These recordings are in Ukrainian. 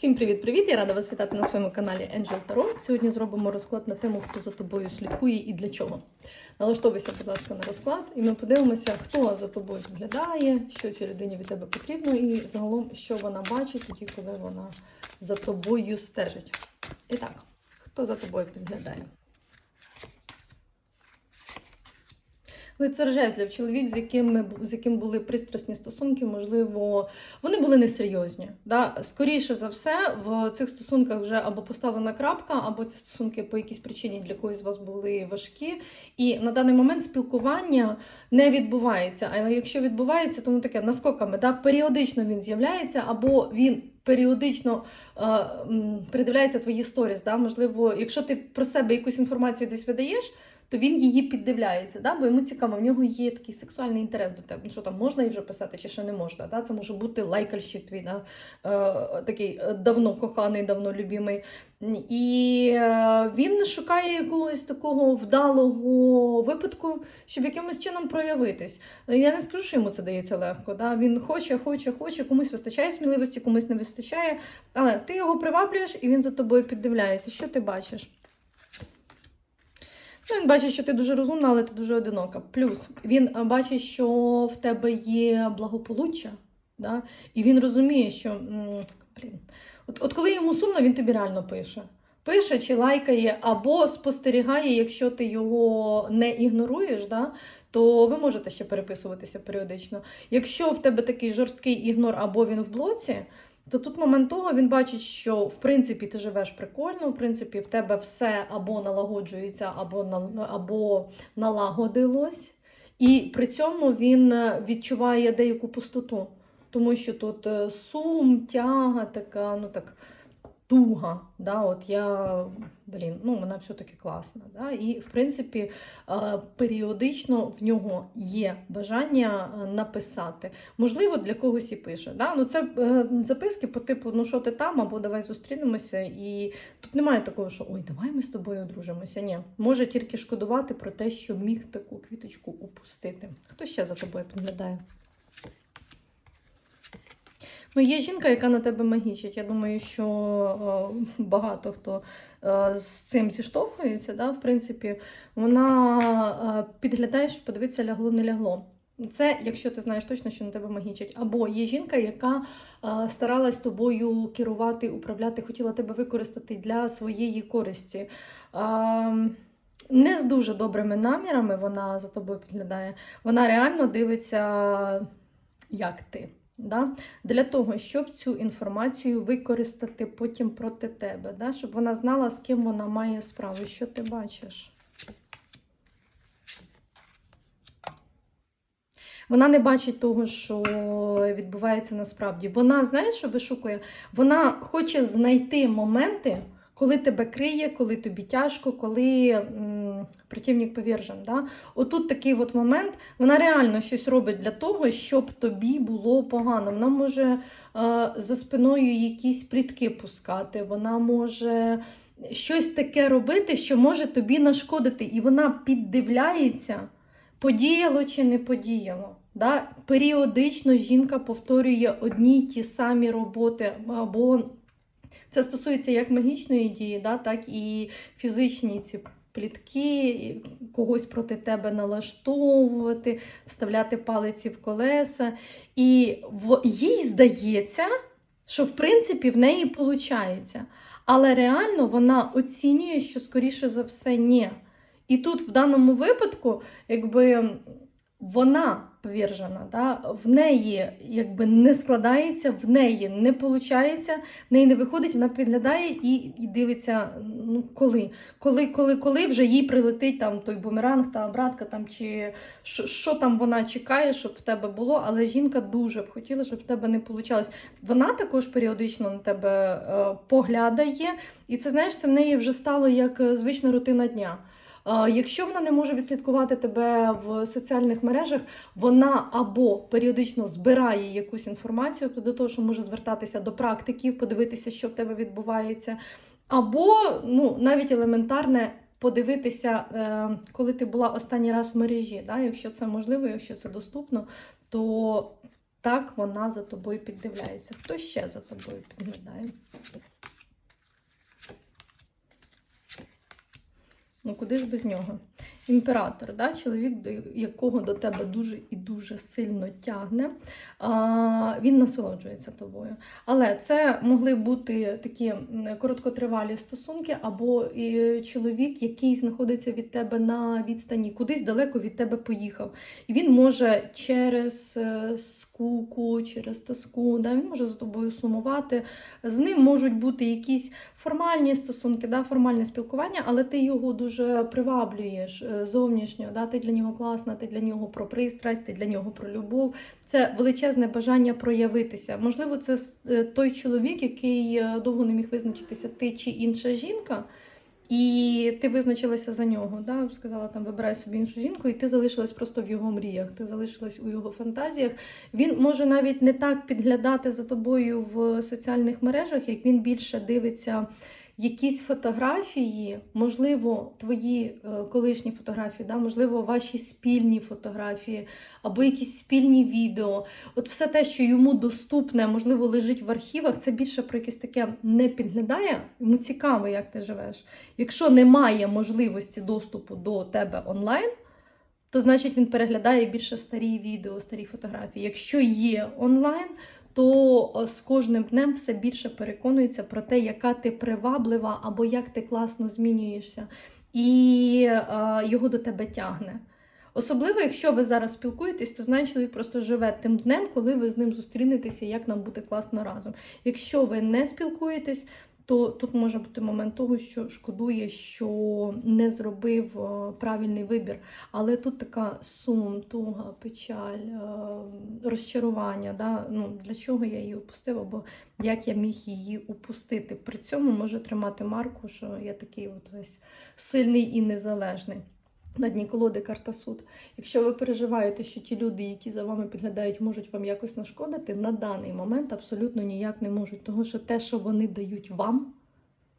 Всім привіт-привіт! Я рада вас вітати на своєму каналі Angel Tarot. Сьогодні зробимо розклад на тему, хто за тобою слідкує і для чого. Налаштовуйся, будь ласка, на розклад, і ми подивимося, хто за тобою доглядає, що цій людині від тебе потрібно, і загалом, що вона бачить тоді, коли вона за тобою стежить. І так, хто за тобою підглядає? Лицар жезлів, чоловік, з яким, ми, з яким були пристрасні стосунки, можливо, вони були несерйозні. Да? Скоріше за все, в цих стосунках вже або поставлена крапка, або ці стосунки по якійсь причині для когось з вас були важкі. І на даний момент спілкування не відбувається. Але якщо відбувається, то ну таке наскоками. Да? Періодично він з'являється, або він. Періодично е, м, передивляється твої сторіс. Да? Можливо, якщо ти про себе якусь інформацію десь видаєш, то він її піддивляється, да? бо йому цікаво, в нього є такий сексуальний інтерес до тебе. Ну, Що там можна і вже писати, чи ще не можна. Да? Це може бути лайкальщик твій, да? е, такий е, давно коханий, давно любимий. І е, він шукає якогось такого вдалого випадку, щоб якимось чином проявитись. Я не скажу, що йому це дається легко. Да? Він хоче, хоче, хоче, комусь вистачає сміливості, комусь не вистачає. Але ти його приваблюєш і він за тобою піддивляється. Що ти бачиш? Він бачить, що ти дуже розумна, але ти дуже одинока. Плюс він е, бачить, що в тебе є благополуччя, да? і він розуміє, що блін, от, от коли йому сумно, він тобі реально пише. Пише чи лайкає, або спостерігає, якщо ти його не ігноруєш, да? то ви можете ще переписуватися періодично. Якщо в тебе такий жорсткий ігнор, або він в блоці, то тут момент того він бачить, що в принципі ти живеш прикольно, в принципі, в тебе все або налагоджується, або на- або налагодилось, і при цьому він е, відчуває деяку пустоту, тому що тут е, сум, тяга, така, ну так. Туга, да, от я, блін, ну вона все-таки класна. Да, і в принципі е, періодично в нього є бажання е, написати. Можливо, для когось і пише. Да? Ну, це е, записки по типу, ну що ти там, або давай зустрінемося. І тут немає такого, що ой, давай ми з тобою одружимося. Ні, може тільки шкодувати про те, що міг таку квіточку упустити. Хто ще за тобою підглядає? Ну, є жінка, яка на тебе магічить. Я думаю, що е, багато хто е, з цим зіштовхується. Да? В принципі, вона е, підглядає, щоб подивитися, лягло не лягло. Це, якщо ти знаєш точно, що на тебе магічить. Або є жінка, яка е, старалась тобою керувати, управляти, хотіла тебе використати для своєї користі. Е, не з дуже добрими намірами вона за тобою підглядає. Вона реально дивиться, як ти. Да? Для того, щоб цю інформацію використати потім проти тебе, да? щоб вона знала, з ким вона має справу. Що ти бачиш? Вона не бачить того, що відбувається насправді. Вона, знаєш, що вишукує? Вона хоче знайти моменти, коли тебе криє, коли тобі тяжко, коли противник повержен. Да? Отут такий от момент, вона реально щось робить для того, щоб тобі було погано. Вона може е, за спиною якісь плітки пускати, вона може щось таке робити, що може тобі нашкодити. І вона піддивляється, подіяло чи не подіяло. Да? Періодично жінка повторює одні й ті самі роботи, або це стосується як магічної дії, да, так і фізичні ці плітки, когось проти тебе налаштовувати, вставляти палиці в колеса. І їй здається, що в принципі в неї виходить. Але реально вона оцінює, що скоріше за все ні. І тут в даному випадку, якби вона повержена, да? в неї якби не складається, в неї не виходить, в неї не виходить, вона підглядає і, і дивиться, ну коли, коли, коли, коли вже їй прилетить там той бумеранг та обратка, там чи що, що там вона чекає, щоб в тебе було. Але жінка дуже б хотіла, щоб в тебе не вийшло. Вона також періодично на тебе е, поглядає, і це знаєш, це в неї вже стало як е, звична рутина дня. Е, Якщо вона не може відслідкувати тебе в соціальних мережах, вона або періодично збирає якусь інформацію до того, що може звертатися до практиків, подивитися, що в тебе відбувається, або ну, навіть елементарне подивитися, е, коли ти була останній раз в мережі. Да? Якщо це можливо, якщо це доступно, то Так вона за тобою піддивляється. Хто ще за тобою підглядає? Ну, куди ж без нього? Імператор, да? чоловік, до якого до тебе дуже і дуже сильно тягне, а, він насолоджується тобою. Але це могли бути такі короткотривалі стосунки, або і чоловік, який знаходиться від тебе на відстані, кудись далеко від тебе поїхав. І він може через е, скуку, через тоску, да, він може за тобою сумувати. З ним можуть бути якісь формальні стосунки, да, формальне спілкування, але ти його дуже приваблюєш е, зовнішньо. Да, ти для нього класна, ти для нього про пристрасть, ти для нього про любов. Це величезне бажання проявитися. Можливо, це е, той чоловік, який е, довго не міг визначитися, ти чи інша жінка. І ти визначилася за нього, да? сказала там вибирай собі іншу жінку, і ти залишилась просто в його мріях, ти залишилась у його фантазіях. Він може навіть не так підглядати за тобою в соціальних мережах, як він більше дивиться якісь фотографії, можливо, твої е, колишні фотографії, да? можливо, ваші спільні фотографії, або якісь спільні відео. От все те, що йому доступне, можливо, лежить в архівах, це більше про якесь таке не підглядає. Йому цікаво, як ти живеш. Якщо немає можливості доступу до тебе онлайн, то значить він переглядає більше старі відео, старі фотографії. Якщо є онлайн, то е, з кожним днем все більше переконується про те, яка ти приваблива або як ти класно змінюєшся, і е, його до тебе тягне. Особливо, якщо ви зараз спілкуєтесь, то знає, чоловік просто живе тим днем, коли ви з ним зустрінетеся, як нам бути класно разом. Якщо ви не спілкуєтесь, то тут може бути момент того, що шкодує, що не зробив е, правильний вибір. Але тут така сум, туга, печаль, е, розчарування. Да? Ну, для чого я її опустив, або як я міг її упустити. При цьому може тримати марку, що я такий от весь сильний і незалежний. На дні колоди карта суд. Якщо ви переживаєте, що ті люди, які за вами підглядають, можуть вам якось нашкодити, на даний момент абсолютно ніяк не можуть. Тому що те, що вони дають вам,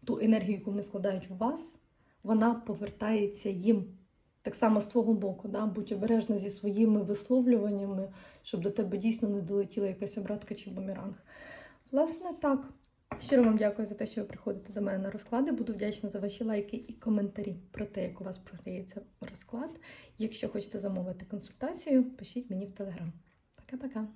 ту енергію, яку вони вкладають в вас, вона повертається їм. Так само з твого боку, да? будь обережна зі своїми висловлюваннями, щоб до тебе дійсно не долетіла якась обратка чи бумеранг. Власне, так. Щиро вам дякую за те, що ви приходите до мене на розклади. Буду вдячна за ваші лайки і коментарі про те, як у вас програється розклад. Якщо хочете замовити консультацію, пишіть мені в телеграм. Пока-пока.